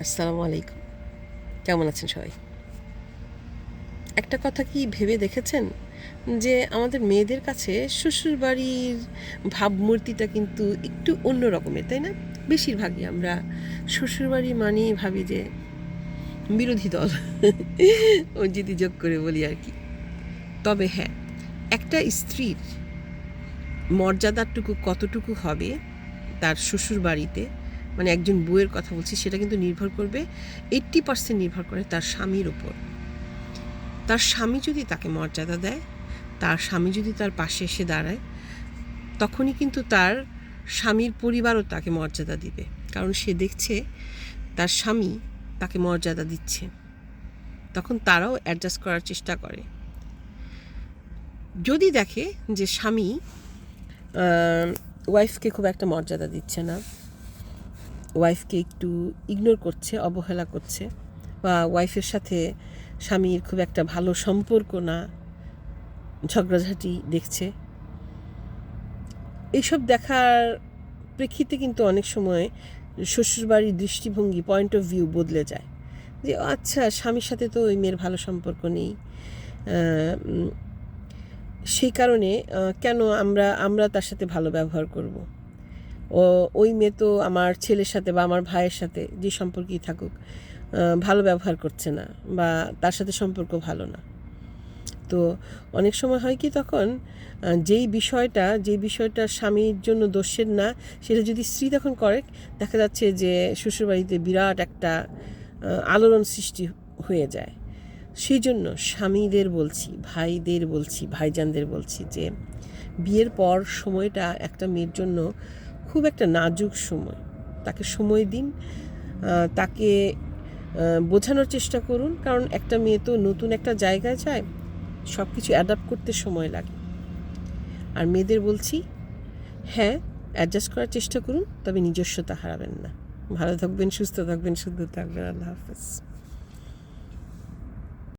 আসসালামু আলাইকুম। কেমন আছেন সবাই? একটা কথা কি ভেবে দেখেছেন? যে আমাদের মেয়েদের কাছে শ্বশুর বাড়ির ভাবমূর্তিটা কিন্তু একটু অন্য রকমের, তাই না? বেশিরভাগই আমরা শ্বশুরবাড়ি মানেই ভাবি যে বিরোধী দল। ও যদি যোগ করে বলি আর কি। তবে হ্যাঁ একটা স্ত্রীর মর্যাদাটুকু কতটুকু হবে তার শ্বশুর বাড়িতে মানে একজন বউয়ের কথা বলছি, সেটা কিন্তু নির্ভর করবে এইট্টি পার্সেন্ট নির্ভর করে তার স্বামীর ওপর তার স্বামী যদি তাকে মর্যাদা দেয়, তার স্বামী যদি তার পাশে এসে দাঁড়ায়, তখনই কিন্তু তার স্বামীর পরিবারও তাকে মর্যাদা দিবে। কারণ সে দেখছে তার স্বামী তাকে মর্যাদা দিচ্ছে। তখন তারাও অ্যাডজাস্ট করার চেষ্টা করে। যদি দেখে যে স্বামী ওয়াইফকে খুব একটা মর্যাদা দিচ্ছে না ওয়াইফকে একটু ইগনোর করছে, অবহেলা করছে বা ওয়াইফের সাথে স্বামীর খুব একটা ভালো সম্পর্ক না, ঝগড়াঝাটি দেখছে। এইসব দেখার প্রেক্ষিতে কিন্তু অনেক সময় শ্বশুরবাড়ির দৃষ্টিভঙ্গি পয়েন্ট অফ ভিউ বদলে যায়। যে আচ্ছা স্বামীর সাথে তো ওই মেয়ের ভালো সম্পর্ক নেই। সেই কারণে কেন আমরা আমরা তার সাথে ভালো ব্যবহার করব? ওই মেয়ে তো আমার ছেলের সাথে বা আমার ভাইয়ের সাথে যে সম্পর্কই থাকুক ভালো ব্যবহার করছে না বা তার সাথে সম্পর্ক ভালো না। তো অনেক সময় হয় কি তখন যেই বিষয়টা যেই বিষয়টা স্বামীর জন্য দোষের না, সেটা যদি স্ত্রী তখন করে, দেখা যাচ্ছে যে শ্বশুরবাড়িতে বিরাট একটা আলোড়ন সৃষ্টি হয়ে যায়। সেই জন্য স্বামীদের বলছি, ভাইদের বলছি, ভাইজানদের বলছি যে, বিয়ের পর সময়টা একটা মেয়ের জন্য খুব একটা নাজুক সময়। তাকে সময় দিন তাকে বোঝানোর চেষ্টা করুন, কারণ একটা মেয়ে তো নতুন একটা জায়গায় যায় সব কিছু অ্যাডাপ্ট করতে সময় লাগে। আর মেয়েদের বলছি হ্যাঁ অ্যাডজাস্ট করার চেষ্টা করুন, তবে নিজস্বতা হারাবেন না। ভালো থাকবেন, সুস্থ থাকবেন শুদ্ধ থাকবেন, আল্লাহ হাফেজ।